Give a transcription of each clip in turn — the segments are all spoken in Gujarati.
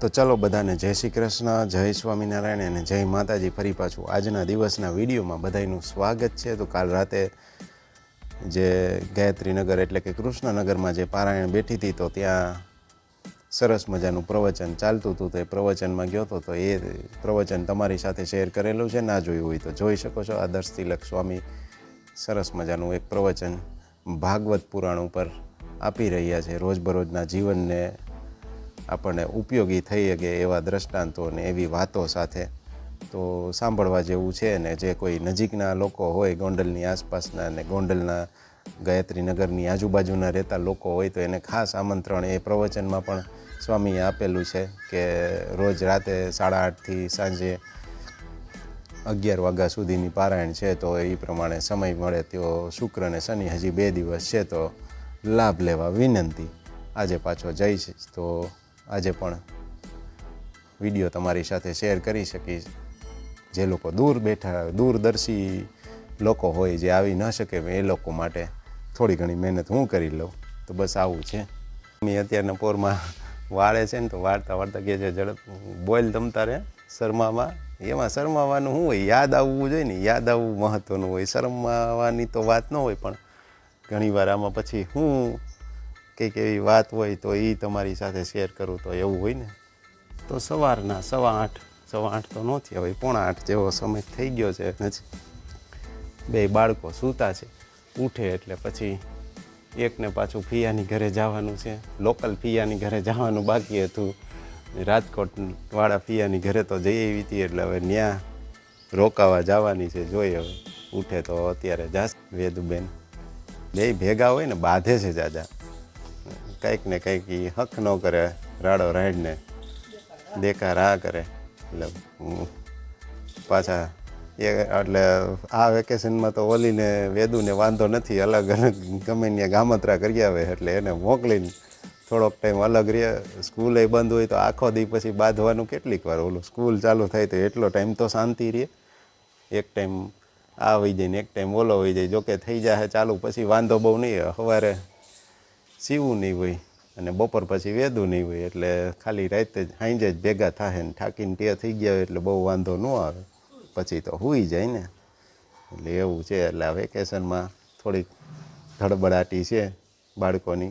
તો ચલો બધાને જય શ્રી કૃષ્ણ, જય સ્વામિનારાયણ અને જય માતાજી ફરી પાછું. આજના દિવસના વિડીયોમાં બધાનું સ્વાગત છે. તો કાલ રાતે જે ગાયત્રીનગર એટલે કે કૃષ્ણનગરમાં જે પારાયણ બેઠી હતી, તો ત્યાં સરસ મજાનું પ્રવચન ચાલતું હતું. તો એ પ્રવચનમાં ગયો હતો, તો એ પ્રવચન તમારી સાથે શેર કરેલું છે. ના જોયું હોય તો જોઈ શકો છો. આદર્શ તિલક સ્વામી સરસ મજાનું એક પ્રવચન ભાગવત પુરાણ ઉપર આપી રહ્યા છે. રોજબરોજના જીવનને આપણને ઉપયોગી થઈ શકે એવા દ્રષ્ટાંતો અને એવી વાતો સાથે. તો સાંભળવા જેવું છે ને જે કોઈ નજીકના લોકો હોય ગોંડલની આસપાસના અને ગોંડલના ગાયત્રીનગરની આજુબાજુના રહેતા લોકો હોય તો એને ખાસ આમંત્રણ એ પ્રવચનમાં પણ સ્વામીએ આપેલું છે કે રોજ રાતે સાડા આઠથી સાંજે અગિયાર વાગ્યા સુધીની પારાયણ છે તો એ પ્રમાણે સમય મળે તો શુક્ર અને શનિ હજી બે દિવસ છે તો લાભ લેવા વિનંતી. આજે પાછો જઈશ તો આજે પણ વીડિયો તમારી સાથે શેર કરી શકીશ. જે લોકો દૂર બેઠા, દૂરદર્શી લોકો હોય, જે આવી ન શકે, એ લોકો માટે થોડી ઘણી મહેનત હું કરી લઉં. તો બસ આવું છે. મેં અત્યારના પોરમાં વાળે છે ને, તો વાળતા વાળતા કહે છે ઝડપ બોઇલ તમતા રહે શરમામાં એમાં શરમાવાનું શું હોય? યાદ આવવું જોઈએ ને, યાદ આવવું મહત્ત્વનું હોય. શરમાવાની તો વાત ન હોય, પણ ઘણીવાર આમાં પછી હું કંઈક એવી વાત હોય તો એ તમારી સાથે શેર કરું તો એવું હોય ને? તો સવારના, સવા આઠ સવા આઠ તો ન થયા હોય પોણા આઠ જેવો સમય થઈ ગયો છે નથી બે બાળકો સૂતા છે, ઉઠે એટલે પછી એકને પાછું ફિયાની ઘરે જવાનું છે, લોકલ ફિયાની ઘરે જવાનું બાકી હતું. રાજકોટવાળા ફિયાની ઘરે તો જઈ આવી હતી એટલે હવે ત્યાં રોકાવા જવાની છે જોઈએ હવે, ઉઠે તો અત્યારે જાસ, વેદુબેન. બે ભેગા હોય ને, બાંધે છે જાજા. કંઈક ને કંઈક એ હક ન કરે, રાડો રાઈડને, દેખા રા કરે. એટલે હું પાછા એ એટલે આ વેકેશનમાં તો ઓલીને, વેદુને વાંધો નથી, અલગ અલગ ગમે ત્યાં ગામત્રા કરી આવે, એટલે એને મોકલીને થોડોક ટાઈમ અલગ રહે. સ્કૂલે બંધ હોય તો આખો દી પછી બાંધવાનું કેટલીક વાર ઓલું સ્કૂલ ચાલુ થાય તો એટલો ટાઈમ તો શાંતિ રહે. એક ટાઈમ આ હોઈ જાય ને એક ટાઈમ ઓલો હોઈ જાય. જોકે થઈ જાય ચાલુ, પછી વાંધો બહુ નહીં. સવારે સીવું નહીં હોય અને બપોર પછી વેદું નહીં હોય એટલે ખાલી રાતે જ સાંજે જ ભેગા થાય ને થાકીને તે થઈ ગયા હોય એટલે બહુ વાંધો ન આવે. પછી તો હોઈ જાય ને. એટલે એવું છે, એટલે આ વેકેશનમાં થોડીક ધડબડાટી છે બાળકોની.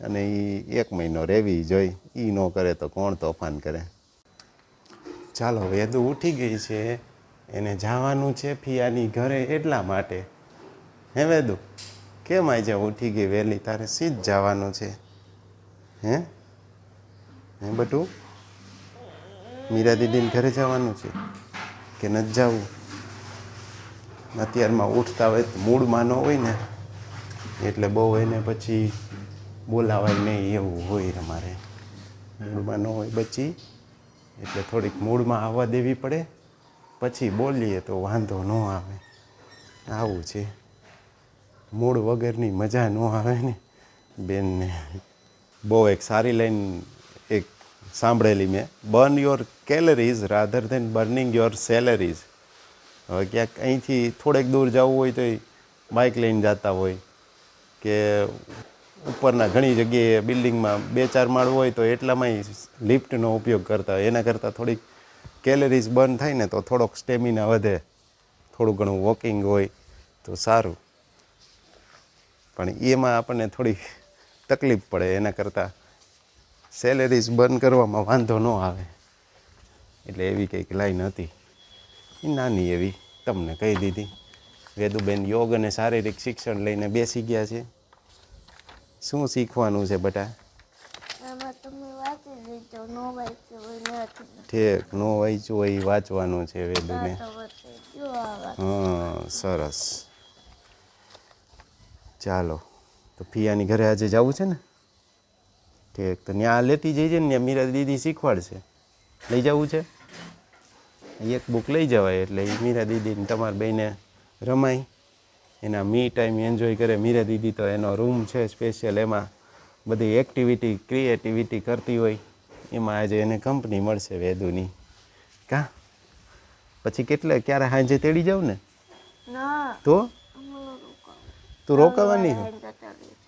અને એ એક મહિનો રહેવી જોઈ એ ન કરે તો કોણ તોફાન કરે? ચાલો, વેદુ ઉઠી ગઈ છે, એને જવાનું છે ફિયાની ઘરે એટલા માટે. હે વેદુ? કેમ આજે ઉઠી ગઈ વહેલી? તારે સીધ જવાનું છે? હે? હે બટુ? મીરા દીદીને ઘરે જવાનું છે કે નથી જવું? અત્યારમાં ઉઠતા હોય મૂડમાં ન હોય ને, એટલે બહુ એને પછી બોલાવાય નહીં એવું હોય અમારે. મૂડમાં ન હોય બચી, એટલે થોડીક મૂડમાં આવવા દેવી પડે. પછી બોલીએ તો વાંધો ન આવે. આવું છે. મૂળ વગરની મજા ન આવે ને. બેનને બહુ એક સારી લાઈન એક સાંભળેલી મેં. Burn your calories rather than burning your salaries હવે ક્યાંક અહીંથી થોડેક દૂર જવું હોય તો બાઇક લઈને જતા હોય કે ઉપરના ઘણી જગ્યાએ બિલ્ડિંગમાં બે ચાર માળ હોય તો એટલામાંય લિફ્ટનો ઉપયોગ કરતા હોય. એના કરતાં થોડીક કેલરીઝ બર્ન થાય ને તો થોડોક સ્ટેમિના વધે. થોડું ઘણું વોકિંગ હોય તો સારું. પણ એમાં આપણને થોડી તકલીફ પડે એના કરતાં સેલેરીઝ બર્ન કરવામાં વાંધો ન આવે. એટલે એવી કંઈક લાઈન હતી. એ નાની એવી તમને કહી દીધી. વેદુબેન યોગ અને શારીરિક શિક્ષણ લઈને બેસી ગયા છે. શું શીખવાનું છે બટા? ઠેક નો વાંચ્યું હોય વાંચવાનું છે વેદુને. હા સરસ. ચાલો તો ફિયાની ઘરે આજે જવું છે ને? ઠીક તો ત્યાં લેતી જઈજે ને ત્યાં મીરા દીદી શીખવાડશે. લઈ જવું છે? એક બુક લઈ જવાય એટલે એ મીરા દીદીને તમારા બેને રમાય. એના મી ટાઈમ એન્જોય કરે. મીરા દીદી તો એનો રૂમ છે સ્પેશિયલ એમાં બધી એક્ટિવિટી ક્રિએટિવિટી કરતી હોય. એમાં આજે એને કંપની મળશે વેદુની. કા? પછી કેટલે ક્યારે સાંજે તેડી જાવ ને. તો? તું રોકાવાની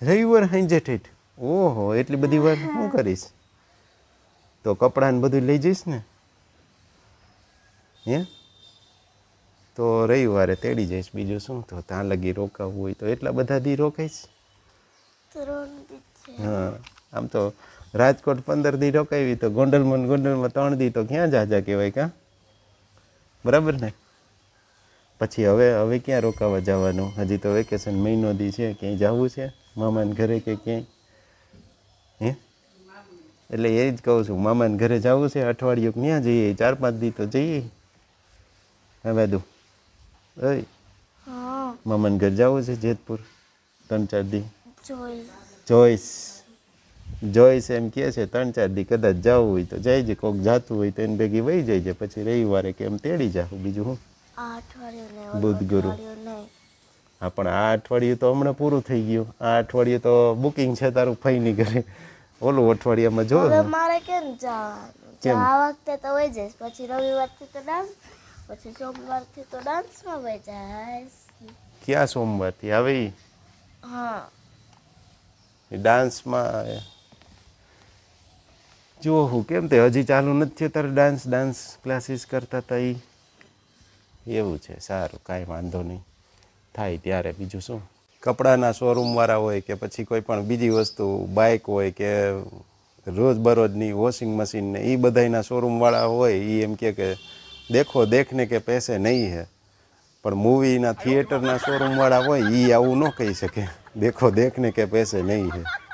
રવિવાર સાંજે ઠેઠ. ઓહો એટલી બધી વાર શું કરીશ? તો કપડાને બધું લઈ જઈશ ને? હે? તો રવિવારે તેડી જઈશ બીજું શું? તો ત્યાં લગી રોકાવું હોય તો એટલા બધા દી રોકાઈશ? હા આમ તો રાજકોટ પંદર દી રોકાવી તો ગોંડલમાં ગોંડલમાં ત્રણ દી તો ક્યાં જાજા કહેવાય કાં? બરાબર ને? પછી હવે હવે ક્યાં રોકાવા જવાનું? હજી તો વેકેશન મહિનો દી છે ક્યાંય જવું છે? મામાને ઘરે કે ક્યાંય? હે? એટલે એ જ કહું છું મામાને ઘરે જવું છે અઠવાડિયું કે ક્યાં જઈએ? ચાર પાંચ દી તો જઈએ. હા બાદુ. ઓય. હા. મામાને ઘર જવું છે જેતપુર? ત્રણ ચાર દી. જોઈશ. જોઈસ એમ કહે છે ત્રણ ચાર દી કદાચ જવું હોય તો જાય કોક જાતું હોય તો એને ભેગી વહી જાય છે. પછી રવિવારે કે એમ તેડી જાવ બીજું શું આ અઠવાડિયું ને ઓલું બુધ ગુરુ. હા પણ આ અઠવાડિયું તો હમણાં પૂરું થઈ ગયું. આ અઠવાડિયું તો બુકિંગ છે તારું ફઈની ઘરે. ઓલું અઠવાડિયામાં જો. મારે કેમ જવાનું? આ વખતે તો વહી જઈશ. પછી રવિવારથી તો ડાન્સ પછી સોમવારથી તો ડાન્સમાં વહી જઈશ. ક્યાં સોમવારથી? આવે હા. ડાન્સમાં જુઓ હું કેમ તે? હજી ચાલુ નથી થયો તારે ડાન્સ ડાન્સ ક્લાસીસ કરતા હતા એ એવું છે, સારું, કાંઈ વાંધો નહીં. થાય ત્યારે બીજું શું? કપડાના શોરૂમવાળા હોય કે પછી કોઈ પણ બીજી વસ્તુ બાઇક હોય કે રોજબરોજની વોશિંગ મશીન ને એ બધાયના શોરૂમવાળા હોય એ એમ કે દેખો, દેખને કે પૈસે નહીં હે. પણ મૂવીના થિયેટરના શોરૂમવાળા હોય એ આવું ન કહી શકે. દેખો, દેખને કે પૈસે નહીં હે.